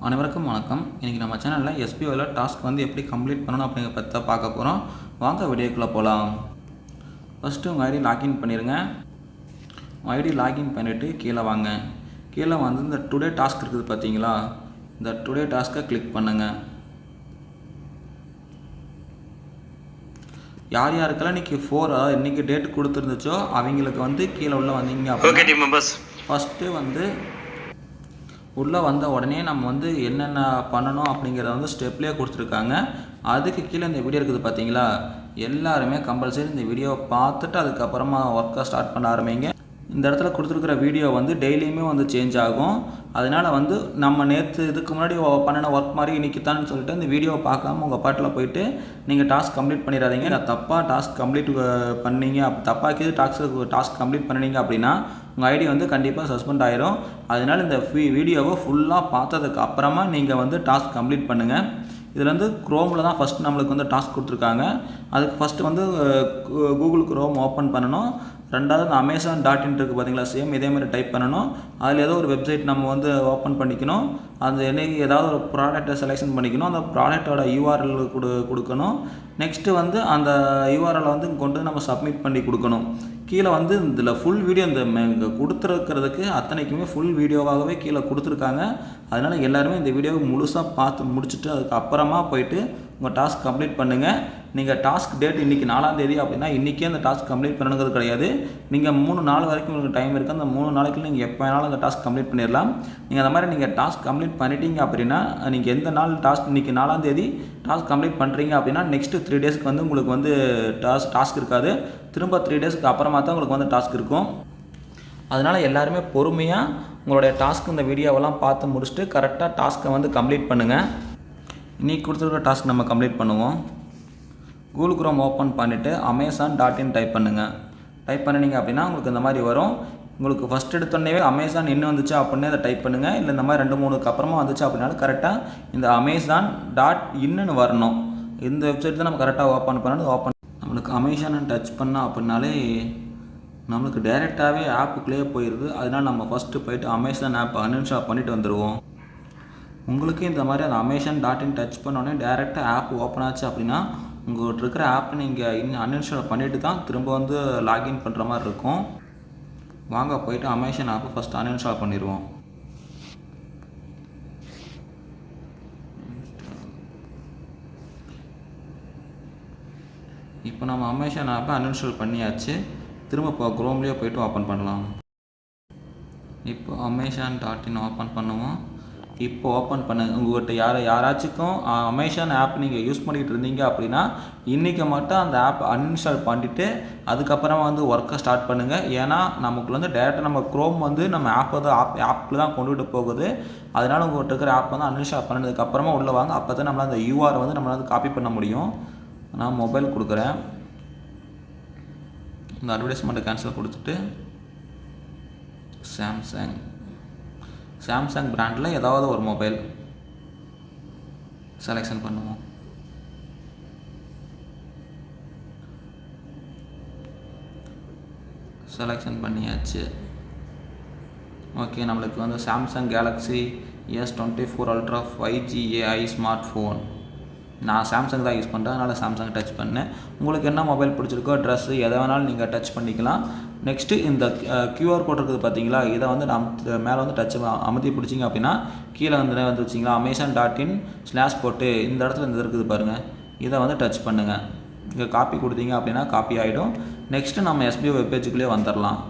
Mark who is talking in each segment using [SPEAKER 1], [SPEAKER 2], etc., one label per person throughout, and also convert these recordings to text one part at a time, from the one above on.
[SPEAKER 1] அனைவருக்கும் வணக்கம். இன்றைக்கி நம்ம சேனலில் எஸ்பிஓவில் டாஸ்க் வந்து எப்படி கம்ப்ளீட் பண்ணணும் அப்படிங்கிற பற்றி பார்க்க போகிறோம் வாங்க வீடியோக்குள்ளே போகலாம் ஃபஸ்ட்டு உங்கள் ஐடி லாகின் பண்ணிடுங்க உங்கள் ஐடி லாகின் பண்ணிவிட்டு கீழே வாங்க. கீழே வந்து இந்த டுடே டாஸ்க் இருக்குது பார்த்தீங்களா இந்த டுடே டாஸ்க்கை கிளிக் பண்ணுங்கள் யார் யாருக்கெல்லாம் இன்றைக்கி ஃபோர் அதாவது இன்றைக்கி டேட் கொடுத்துருந்துச்சோ அவங்களுக்கு வந்து கீழே உள்ள வந்தீங்க ஃபஸ்ட்டு வந்து உள்ளே வந்த உடனே நம்ம வந்து என்னென்ன பண்ணணும் அப்படிங்கிறத வந்து ஸ்டெப்லேயே கொடுத்துருக்காங்க. அதுக்கு கீழே இந்த வீடியோ இருக்குது பார்த்தீங்களா? எல்லாருமே கம்பல்சரி இந்த வீடியோவை பார்த்துட்டு அதுக்கப்புறமா ஒர்க்கை ஸ்டார்ட் பண்ண ஆரம்பிங்க. இந்த இடத்துல கொடுத்துருக்குற வீடியோ வந்து டெய்லியுமே வந்து சேஞ்ச் ஆகும். அதனால் வந்து நம்ம நேற்று இதுக்கு முன்னாடி பண்ணின ஒர்க் மாதிரி இன்றைக்கி தான் சொல்லிட்டு இந்த வீடியோவை பார்க்காம உங்கள் பாட்டில் போயிட்டு நீங்கள் டாஸ்க் கம்ப்ளீட் பண்ணிடாதீங்க. நான் தப்பாக டாஸ்க் கம்ப்ளீட் பண்ணீங்க அப் தப்பாக்கி டாஸ்க் டாஸ்க் கம்ப்ளீட் பண்ணீங்க அப்படின்னா உங்கள் ஐடி வந்து கண்டிப்பாக சஸ்பெண்ட் ஆயிரும். அதனால் இந்த வீடியோவை ஃபுல்லாக பார்த்ததுக்கு அப்புறமா நீங்கள் வந்து டாஸ்க் கம்ப்ளீட் பண்ணுங்கள் இதில் வந்து க்ரோமில் தான் ஃபஸ்ட் நம்மளுக்கு வந்து டாஸ்க் கொடுத்துருக்காங்க. அதுக்கு ஃபஸ்ட்டு வந்து கூகுள் க்ரோம் ஓப்பன் பண்ணணும். ரெண்டாவது அந்த அமேசான் டாட் இன் இருக்குது பார்த்தீங்களா சேம் இதே மாதிரி டைப் பண்ணணும். அதில் ஏதோ ஒரு வெப்சைட் நம்ம வந்து ஓப்பன் பண்ணிக்கணும். அந்த என்னைக்கு ஏதாவது ஒரு ப்ராடக்ட்டை செலெக்ஷன் பண்ணிக்கணும். அந்த ப்ராடக்டோட யூஆர்எல் கொடு கொடுக்கணும். நெக்ஸ்ட்டு வந்து அந்த யூஆர்எல் வந்து கொண்டு வந்து நம்ம சப்மிட் பண்ணி கொடுக்கணும். கீழே வந்து இதில் ஃபுல் வீடியோ இந்த இங்கே கொடுத்துருக்கிறதுக்கு அத்தனைக்குமே ஃபுல் வீடியோவாகவே கீழே கொடுத்துருக்காங்க. அதனால் எல்லாருமே இந்த வீடியோவை முழுசாக பார்த்து முடிச்சுட்டு அதுக்கப்புறமா போயிட்டு உங்கள் டாஸ்க் கம்ப்ளீட் பண்ணுங்கள் நீங்கள் டாஸ்க் டேட் இன்றைக்கி நாலாம் தேதி அப்படின்னா இன்றைக்கே அந்த டாஸ்க் கம்ப்ளீட் பண்ணணுங்கிறது கிடையாது. நீங்கள் மூணு நாள் வரைக்கும் உங்களுக்கு டைம் இருக்குது அந்த மூணு நாளைக்கு நீங்கள் எப்போ வேணாலும் அந்த டாஸ்க் கம்ப்ளீட் பண்ணிடலாம். நீங்கள் அந்த மாதிரி நீங்கள் டாஸ்க் கம்ப்ளீட் பண்ணிட்டீங்க அப்படின்னா நீங்கள் எந்த நாள் டாஸ்க் இன்றைக்கி நாலாம் தேதி டாஸ்க் கம்ப்ளீட் பண்ணுறீங்க அப்படின்னா நெக்ஸ்ட்டு த்ரீ டேஸ்க்கு வந்து உங்களுக்கு வந்து டாஸ்க் டாஸ்க் இருக்காது. திரும்ப த்ரீ டேஸ்க்கு அப்புறமா தான் உங்களுக்கு வந்து டாஸ்க் இருக்கும். அதனால் எல்லாருமே பொறுமையாக உங்களுடைய டாஸ்க் இந்த வீடியோவெல்லாம் பார்த்து முடிச்சுட்டு கரெக்டாக டாஸ்க்கை வந்து கம்ப்ளீட் பண்ணுங்கள் இன்றைக்கி கொடுத்துருக்க டாஸ்க் நம்ம கம்ப்ளீட் பண்ணுவோம். கூகுள் குரோம் ஓப்பன் பண்ணிவிட்டு அமேசான் டாட் இன் டைப் பண்ணுங்கள் டைப் பண்ணினீங்க அப்படின்னா உங்களுக்கு இந்த மாதிரி வரும். உங்களுக்கு ஃபஸ்ட் எடுத்தோடனே அமேசான் என்ன வந்துச்சு அப்படின்னு அதை டைப் பண்ணுங்கள் இல்லை இந்த மாதிரி ரெண்டு மூணுக்கு அப்புறமா வந்துச்சு அப்படின்னாலும் கரெக்டாக இந்த அமேசான் டாட் இன்னுன்னு வரணும். இந்த வெப்சைட் தான் நம்ம கரெக்டாக ஓப்பன் பண்ணணும். ஓப்பன் நம்மளுக்கு அமேசான் டச் பண்ணோம் அப்படின்னாலே நம்மளுக்கு டைரெக்டாகவே ஆப்புக்குள்ளேயே போயிடுது அதனால் நம்ம ஃபஸ்ட்டு போயிட்டு அமேசான் ஆப் அன்இன்ஸ்டால் பண்ணிட்டு வந்துடுவோம் உங்களுக்கு இந்த மாதிரி அந்த அமேசான் டாட் இன் டச் பண்ணோடனே டேரெக்டாக ஆப் ஓப்பன் ஆச்சு அப்படின்னா உங்கள்கிட்ட இருக்கிற ஆப்பை நீங்கள் இன்னும் அன்இன்ஸ்டால் பண்ணிவிட்டு தான் திரும்ப வந்து லாகின் பண்ணுற மாதிரி இருக்கும். வாங்க போயிட்டு அமேசான் ஆப்பை ஃபஸ்ட் அன்இன்ஸ்டால் பண்ணிடுவோம். இப்போ நம்ம அமேசான் ஆப்பை அன்இன்ஸ்டால் பண்ணியாச்சு. திரும்ப இப்போ க்ரோம்லேயே போயிட்டு ஓப்பன் பண்ணலாம். இப்போ அமேசான் டாட் இன் ஓப்பன் பண்ணுவோம். இப்போ ஓப்பன் பண்ணுங்கள் உங்கள்கிட்ட யார் யாராச்சுக்கும் அமேசான் ஆப் நீங்கள் யூஸ் பண்ணிக்கிட்டு இருந்தீங்க அப்படின்னா இன்றைக்கி மட்டும் அந்த ஆப் அன்இன்ஸ்டால் பண்ணிவிட்டு அதுக்கப்புறமா வந்து ஒர்க்கை ஸ்டார்ட் பண்ணுங்கள் ஏன்னா நமக்கு வந்து டேரெக்டாக நம்ம க்ரோம் வந்து நம்ம ஆப்பை தான் ஆப் ஆப்பில் தான் கொண்டுகிட்டு போகுது. அதனால் உங்கள்கிட்ட இருக்கிற ஆப் வந்து அன்இன்ஸ்டால் பண்ணதுக்கப்புறமா உள்ளே வாங்க. அப்போ தான் நம்மளால் அந்த யூஆர் வந்து நம்மளால் வந்து காப்பி பண்ண முடியும். நான் மொபைல் கொடுக்குறேன். இந்த அட்வர்டைஸ்மெண்ட்டை கேன்சல் கொடுத்துட்டு சாம்சங் சாம்சங் பிராண்டில் ஏதாவது ஒரு மொபைல் செலெக்ஷன் பண்ணுவோம். செலெக்ஷன் பண்ணியாச்சு. ஓகே நம்மளுக்கு வந்து Samsung Galaxy S twenty four ultra five G AI smart phone நான் சாம்சங் தான் யூஸ் பண்ணுறேன் அதனால் சாம்சங் டச் பண்ணேன். உங்களுக்கு என்ன மொபைல் பிடிச்சிருக்கோ ட்ரெஸ்ஸு எதை வேணாலும் நீங்கள் டச் பண்ணிக்கலாம். நெக்ஸ்ட்டு இந்த கியூஆர் கோட் இருக்குது பார்த்தீங்களா இதை வந்து நாம் மேலே வந்து டச் அமுத்தி பிடிச்சிங்க அப்படின்னா கீழே வந்து வந்து வச்சிங்களா? அமேசான் டாட் இன் ஸ்லாஷ் போட்டு இந்த இடத்துல இந்த இது இருக்குது பாருங்கள் இதை வந்து டச் பண்ணுங்கள் இங்கே காப்பி கொடுத்தீங்க அப்படின்னா காப்பி ஆகிடும் நெக்ஸ்ட்டு நம்ம எஸ்பிஐ வெப்பேஜுக்குள்ளேயே வந்துடலாம்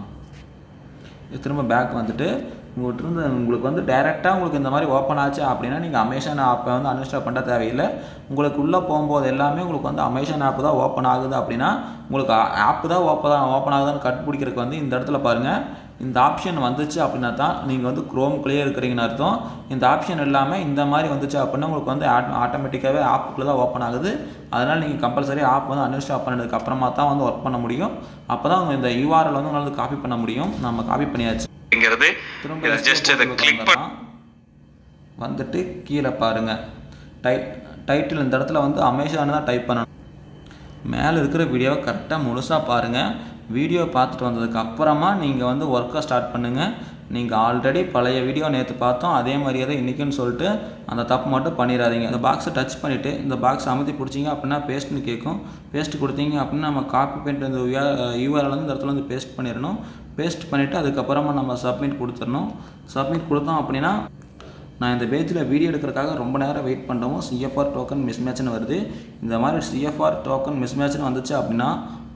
[SPEAKER 1] திரும்ப பேக் வந்துட்டு உங்கள்கிட்ட இருந்து உங்களுக்கு வந்து டைரெக்டாக உங்களுக்கு இந்த மாதிரி ஓப்பன் ஆச்சு அப்படின்னா நீங்கள் அமேசான் ஆப்பை வந்து அன்இன்ஸ்டால் பண்ண தேவையில்லை. உங்களுக்கு உள்ளே போகும்போது எல்லாமே உங்களுக்கு வந்து அமேசான் ஆப் தான் ஓப்பன் ஆகுது அப்படின்னா உங்களுக்கு ஆப் தான் ஓப்பன் தான் ஓப்பன் ஆகுதுன்னு கண்டுபிடிக்கிறதுக்கு வந்து இந்த இடத்துல பாருங்கள் இந்த ஆப்ஷன் வந்துச்சு அப்படின்னா தான் நீங்கள் வந்து க்ரோம்குள்ளேயே இருக்கிறீங்கன்னு அர்த்தம். இந்த ஆப்ஷன் இல்லாமல் இந்த மாதிரி வந்துச்சு அப்படின்னா உங்களுக்கு வந்து ஆட்டோமேட்டிக்காகவே ஆப்புக்குள்ளே தான் ஓப்பன் ஆகுது. அதனால் நீங்கள் கம்பல்சரி ஆப் வந்து அன்இன்ஸ்டால் பண்ணதுக்கு அப்புறமா தான் வந்து ஒர்க் பண்ண முடியும். அப்போ தான் இந்த யூஆர்எல் வந்து உங்களால் காப்பி பண்ண முடியும். நம்ம காப்பி பண்ணியாச்சு.
[SPEAKER 2] அப்படிங்கிறது. ஜஸ்ட் இதை கிளிக்.
[SPEAKER 1] வந்துட்டு கீழே பாருங்க. டை டைட்டில் இந்த இடத்துல வந்து அமேசான் தான் டைப் பண்ணணும். மேலே இருக்கிற வீடியோவை கரெக்டாக முழுசாக பாருங்கள் வீடியோ பார்த்துட்டு வந்ததுக்கு அப்புறமா நீங்கள் வந்து ஒர்க்கை ஸ்டார்ட் பண்ணுங்கள் நீங்கள் ஆல்ரெடி பழைய வீடியோ நேற்று பார்த்தோம். அதே மாதிரியே தான் இன்றைக்குன்னு சொல்லிட்டு அந்த தப்பு மட்டும் பண்ணிடாதீங்க. இந்த பாக்ஸை டச் பண்ணிவிட்டு இந்த பாக்ஸ் அமுத்தி பிடிச்சிங்க அப்படின்னா பேஸ்ட்னு கேட்கும். பேஸ்ட் கொடுத்தீங்க அப்படின்னா நம்ம காப்பி பண்ணிட்டு இந்த யூஆர்எல் வந்து இந்த இடத்துல வந்து பேஸ்ட் பண்ணிடணும். பேஸ்ட் பண்ணிவிட்டு அதுக்கப்புறமா நம்ம சப்மிட் கொடுத்துடணும். சப்மிட் கொடுத்தோம் அப்படின்னா நான் இந்த பேஜில் வீடியோ எடுக்கிறதுக்காக ரொம்ப நேரம் வெயிட் பண்ணுறவும் சிஎஃப்ஆர் டோக்கன் மிஸ்மேட்ச்னு வருது. இந்த மாதிரி சிஎஃப்ஆர் டோக்கன் மிஸ்மேட்ச்னு வந்துச்சு அப்படின்னா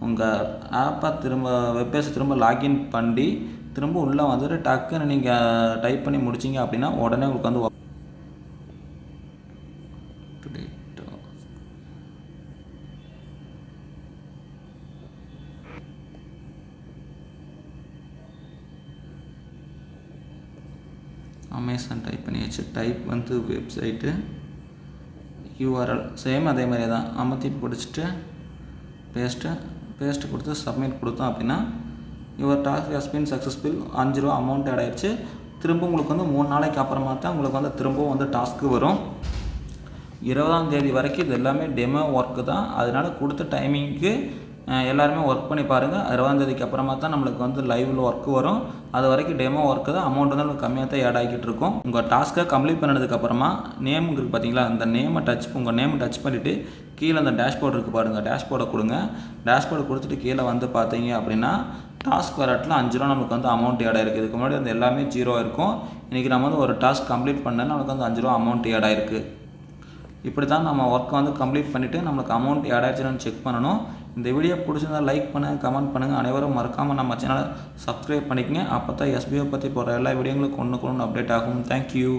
[SPEAKER 1] உங்கள் ஆப்பை திரும்ப வெப்பேஜை திரும்ப லாகின் பண்ணி திரும்ப உள்ளே வந்துட்டு டக்குன்னு நீங்கள் டைப் பண்ணி முடிச்சிங்க அப்படின்னா உடனே உங்களுக்கு வந்து அமேசான் டைப் பண்ணியாச்சு டைப் வந்து வெப்சைட்டு யூஆர்எல் சேம் அதே மாதிரியே தான். அமர்த்தி பிடிச்சிட்டு பேஸ்ட்டு பேஸ்ட்டு கொடுத்து சப்மிட் கொடுத்தோம் அப்படின்னா your task has been successful அஞ்சு ரூபா அமௌண்ட் ஆட் ஆயிடுச்சு. திரும்ப உங்களுக்கு வந்து மூணு நாளைக்கு அப்புறமா தான் உங்களுக்கு வந்து திரும்பவும் வந்து டாஸ்க்கு வரும். இருபதாம் தேதி வரைக்கும் இது எல்லாமே டெமோ ஒர்க்கு தான். அதனால் கொடுத்த டைமிங்க்கு எல்லாருமே ஒர்க் பண்ணி பாருங்கள் அறுபதாந்தேதிக்கு அப்புறமா தான் நம்மளுக்கு வந்து லைவில் ஒர்க்கு வரும். அது வரைக்கும் டெமோ ஒர்க்கு தான் அமௌண்ட் வந்து நம்மளுக்கு கம்மியாக தான் ஆட் ஆகிட்டு இருக்கும். உங்கள் டாஸ்க்கை கம்ப்ளீட் பண்ணதுக்கப்புறமா நேம் இருக்குது பார்த்தீங்களா அந்த நேமை டச் உங்கள் நேமை டச் பண்ணிவிட்டு கீழே அந்த டேஷ்போர்டு இருக்குது பாருங்கள் டேஷ்போர்டை கொடுங்க. டேஷ்போர்டை கொடுத்துட்டு கீழே வந்து பார்த்தீங்க அப்படின்னா டாஸ்க் வர இடத்துல அஞ்சு ரூபா நமக்கு வந்து அமௌண்ட் ஆட் ஆயிருக்கு. இதுக்கு முன்னாடி வந்து எல்லாமே ஜீரோ இருக்கும் இன்றைக்கி நம்ம வந்து ஒரு டாஸ்க் கம்ப்ளீட் பண்ணால் நமக்கு வந்து அஞ்சு ரூபா அமௌண்ட் ஆட் ஆயிருக்கு. இப்படி தான் நம்ம ஒர்க்கை வந்து கம்ப்ளீட் பண்ணிவிட்டு நம்மளுக்கு அமௌண்ட் ஆட் ஆச்சுன்னு செக் பண்ணணும். இந்த வீடியோ பிடிச்சிருந்தா லைக் பண்ணுங்கள் கமெண்ட் பண்ணுங்கள் அனைவரும் மறக்காமல் நம்ம சேனலை சப்ஸ்கிரைப் பண்ணிக்கங்க. அப்போ தான் எஸ்பிஓ பற்றி போகிற எல்லா வீடியோங்களும் கொண்டு கொண்டு அப்டேட் ஆகும். தேங்க்யூ